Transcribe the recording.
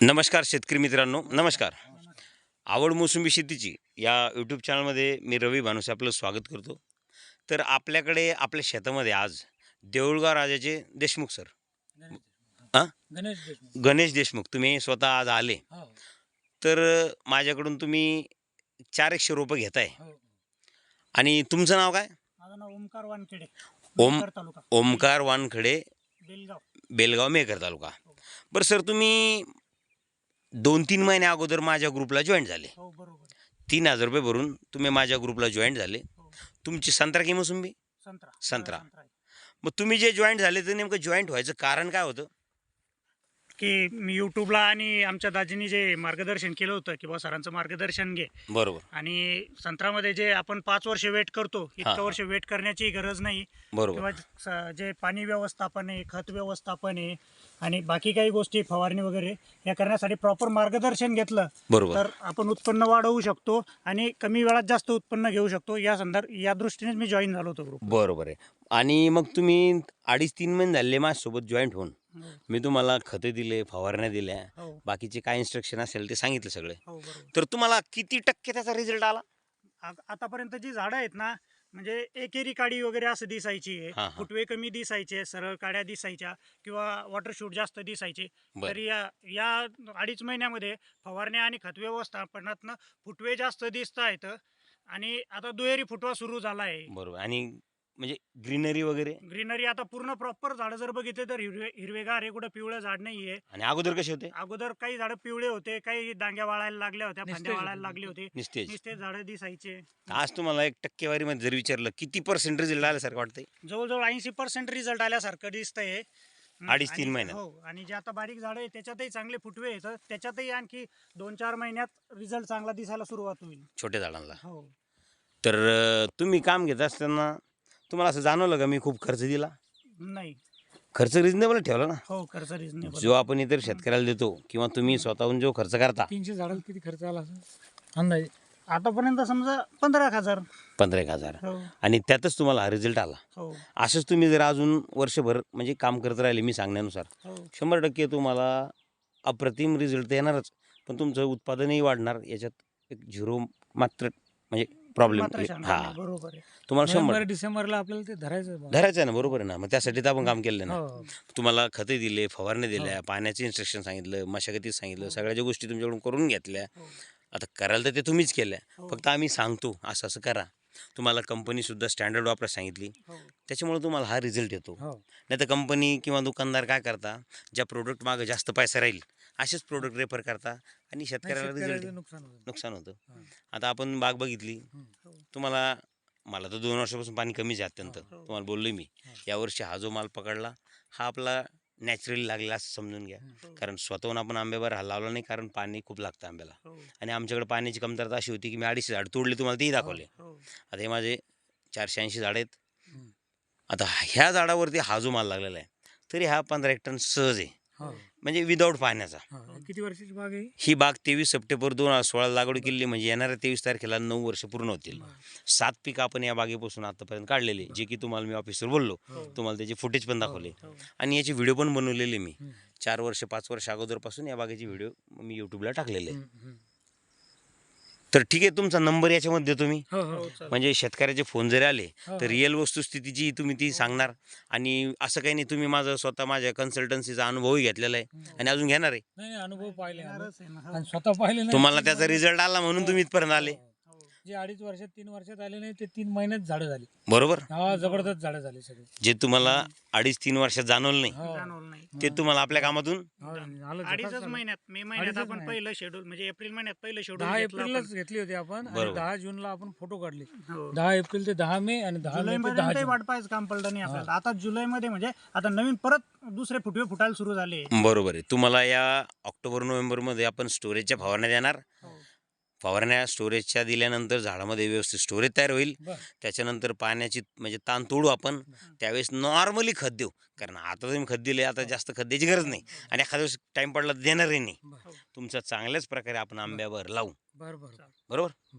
नमस्कार शेतकरी मित्रांनो नमस्कार. आवड मोसंबी शेतीची या यूट्यूब चॅनलमध्ये मी रवी भानुसे आपलं स्वागत करतो. तर आपल्याकडे आपल्या शेतामध्ये आज देऊळगाव राजाचे देशमुख सर हां गणेश देशमुख. गणेश देशमुख तुम्ही स्वतः आज आले. हो. तर माझ्याकडून तुम्ही चार एकशे रोपं घेताय. हो. आणि तुमचं नाव काय? ओमकार वानखेडे ओम- ओमकार वानखडे बेलगाव. बेलगाव मेकर तालुका. बरं सर तुम्ही दोन तीन महिन्या अगोदर माझ्या ग्रुपला जॉईन झाले. हो बरोबर. तीन हजार रुपये भरून तुम्ही माझ्या ग्रुपला जॉईन झाले. हो. तुमची संत्रा की मोसंबी? संत्रा. संत्रा. मग तुम्ही जे जॉईंट झाले तर नेमकं जॉईंट व्हायचं कारण काय होतं? की मी युट्यूबला आणि आमच्या दाजींनी जे मार्गदर्शन केलं होतं की बा सरांचं मार्गदर्शन घे. बरोबर. आणि संत्रामध्ये जे आपण पाच वर्ष वेट करतो. इतकं वर्ष वेट करण्याची गरज नाही. बरोबर. किंवा जे पाणी व्यवस्थापन आहे खत व्यवस्थापन आहे आणि बाकी काही गोष्टी फवारणी वगैरे या करण्यासाठी प्रॉपर मार्गदर्शन घेतलं बरोबर. तर आपण उत्पन्न वाढवू शकतो आणि कमी वेळात जास्त उत्पन्न घेऊ शकतो. या संदर्भ या दृष्टीनेच मी जॉईन झालो होतो ग्रुप बरोबर आहे. आणि मग तुम्ही अडीच तीन महिने झाले माझ्यासोबत जॉईंट होऊन. मी तुम्हाला खतं दिले फवारण्या दिल्या हो. बाकीचे काय इन्स्ट्रक्शन असेल ते सांगितले सगळे. हो बरोबर. तर तुम्हाला किती टक्के त्याचा रिझल्ट आला? आ- आतापर्यंत जी झाडं आहेत ना म्हणजे एकेरी काडी वगैरे असं दिसायची हा, आहे. हा. फुटवे कमी दिसायचे सरळ काड्या दिसायच्या किंवा वॉटर शूट जास्त दिसायचे. बरं. तर या या अडीच महिन्यामध्ये फवारण्या आणि खत व्यवस्थापनातनं फुटवे जास्त दिसत आहेत आणि आता दुहेरी फुटवा सुरू झाला आहे बरोबर. आणि म्हणजे ग्रीनरी वगैरे? ग्रीनरी आता पूर्ण प्रॉपर झाडं जर बघितले तर हिरवे हिरवेगार आहे कुठं पिवळं झाड नाहीये. आणि अगोदर कसे होते? अगोदर काही झाडं पिवळे होते काही डांग्या वाळायला लागल्या होत्या फांद्या निस्तेज वाळायला होते. लागले होते. निस्तेज. नुसते झाडं दिसायचे. आज तुम्हाला एक टक्केवारीमध्ये जर विचारलं किती पर्सेंट रिझल्ट आल्यासारखं वाटतंय? जवळजवळ ऐंशी पर्सेंट रिझल्ट आल्यासारखं दिसतंय हं, अडीच तीन आणि- महिन्यात. हो आणि जे आता बारीक झाडं आहे त्याच्यातही चांगले फुटवे आहेत. त्याच्यातही आणखी दोन चार महिन्यात रिझल्ट चांगला दिसायला सुरुवात होईल. छोट्या झाडांना. हो. तर अं, तुम्ही काम घेत असताना तुम्हाला असं जाणवलं का मी खूप खर्च दिला? नाही. खर्च रिजनेबल ठेवला ना? हो खर्च रिझनेबल जो आपण इतर शेतकऱ्याला देतो किंवा तुम्ही स्वतःहून जो खर्च करता. तीनशे झाडाला किती खर्च आला असेल? अंदाजे आतापर्यंत समजा पंधरा एक हजार. पंधरा एक हजार. हो. आणि त्यातच तुम्हाला हा रिझल्ट आला. हो. असंच तुम्ही जर अजून वर्षभर म्हणजे काम करत राहिले मी सांगण्यानुसार हो. शंभर टक्के तुम्हाला अप्रतिम रिझल्ट येणारच. पण तुमचं उत्पादनही वाढणार. याच्यात एक झिरो मात्र म्हणजे प्रॉब्लेम मात्र हा नाही, बरोबर आहे. तुम्हाला शंभर. नोव्हेंबर डिसेंबरला आपल्याला ते धरायचं बा. धरायचं आहे ना बरोबर आहे ना. मग त्यासाठी तर आपण काम केलं ना. हो. तुम्हाला खते दिले फवारणी दिल्या पाण्याचे इन्स्ट्रक्शन सांगितलं मशागतीत सांगितलं सगळ्या ज्या गोष्टी तुमच्याकडून करून घेतल्या. हो. आता करायला तर ते तुम्हीच केल्या. हो. फक्त आम्ही सांगतो असं असं करा. तुम्हाला कंपनीसुद्धा स्टँडर्ड वापरा सांगितली. हो. त्याच्यामुळे तुम्हाला हा रिझल्ट येतो. हो. नाही तर कंपनी किंवा दुकानदार काय करता ज्या प्रोडक्ट मागे जास्त पैसा राहील असेच प्रोडक्ट रेफर करता आणि शेतकऱ्याला रिझल्ट नुकसान होतं. नुकसान होतं. हा. आता आपण बाग बघितली. हम्म. तुम्हाला मला तर दोन वर्षापासून पाणी कमीच आहे अत्यंत. हो. तुम्हाला बोललोय मी. हो. यावर्षी हा जो माल पकडला हा आपला नॅचरली लागलेला असं समजून घ्या. हो. कारण स्वतःहून आपण आंब्यावर हा लावला नाही कारण पाणी खूप लागतं आंब्याला. हो. आणि आमच्याकडे पाण्याची कमतरता अशी होती की मी अडीचशे झाड तोडले तुम्हाला तेही दाखवले. हो. आता हे माझे चारशे ऐंशी झाड आहेत. आता ह्या झाडावरती हा जो माल लागलेला आहे तरी हा पंधरा एक टन सहज आहे. म्हणजे विदाऊट पाण्याचा. किती वर्षाची बाग आहे ही? ही बाग तेवीस सप्टेंबर दोन हजार सोळा लागवड केली म्हणजे येणाऱ्या तेवीस तारखेला नऊ वर्ष पूर्ण होतील सात पीक आपण या बागेपासून आतापर्यंत काढलेले जे की तुम्हाला मी ऑफिसवर बोललो हो. तुम्हाला त्याचे फुटेज पण दाखवले हो आणि याचे व्हिडिओ पण बनवलेले मी. चार वर्ष पाच वर्ष अगोदरपासून या बागेचे व्हिडिओ मी यूट्यूबला टाकलेले आहे. तर ठीक आहे तुमचा नंबर याच्यामध्ये देतो मी हो हो हो चालेल. म्हणजे शेतकऱ्याचे फोन जरी आले हो, तर हो. रिअल वस्तुस्थितीची तुम्ही ती सांगणार आणि असं काही नाही तुम्ही माझं स्वतः माझ्या कन्सल्टन्सीचा अनुभवही घेतलेला आहे. आणि अजून घेणार आहे नाही नाही, अनुभव पाहिले आम्ही. येणारच आहे ना. आणि स्वतः पाहिले नाही तुम्हाला त्याचा रिझल्ट आला म्हणून तुम्ही इथपर्यंत आले. जे अडीच वर्षात तीन वर्षात आले नाही ते तीन महिन्यात झाडं झाली. बरोबर? हा जबरदस्त झाडं झाली सगळी. जे तुम्हाला अडीच तीन वर्षात जाणवलं नाही? हो. जाणवलं नाही. ते तुम्हाला आपल्या कामातून? हो, आलं अडीचच झकास महिन्यात. मे महिन्यात अडीचच आपण महिन्यात. पहिलं शेड्यूल म्हणजे एप्रिल महिन्यात पहिलं शेड्यूल दहा एप्रिललाच घेतली होती आपण आणि बरोबर. दहा जूनला आपण फोटो काढले. हो. दहा एप्रिल ते दहा मे आणि दहा जुलै मे ते दहा मध्ये जून. वाट पाहायचं काम पडलं नाही आपल्याला. आता जुलै मध्ये म्हणजे आता नवीन परत दुसरे फुटवे फुटायला सुरू झाले. बरोबर आहे. तुम्हाला या ऑक्टोबर नोव्हेंबरमध्ये आपण स्टोरेजच्या फवारण्या देणार. हो. फवारण्या स्टोरेजच्या दिल्यानंतर झाडामध्ये व्यवस्थित स्टोरेज तयार होईल. त्याच्यानंतर पाण्याची म्हणजे ताण तोडू आपण. त्यावेळेस नॉर्मली खत देऊ. कारण आता तुम्ही खत दिले आता जास्त खत द्यायची गरज नाही. आणि एखाद्या दिवस टाईम पडला तर देणारही नाही. तुमचा चांगल्याच प्रकारे आपण आंब्यावर लावू. बर बर. बरोबर?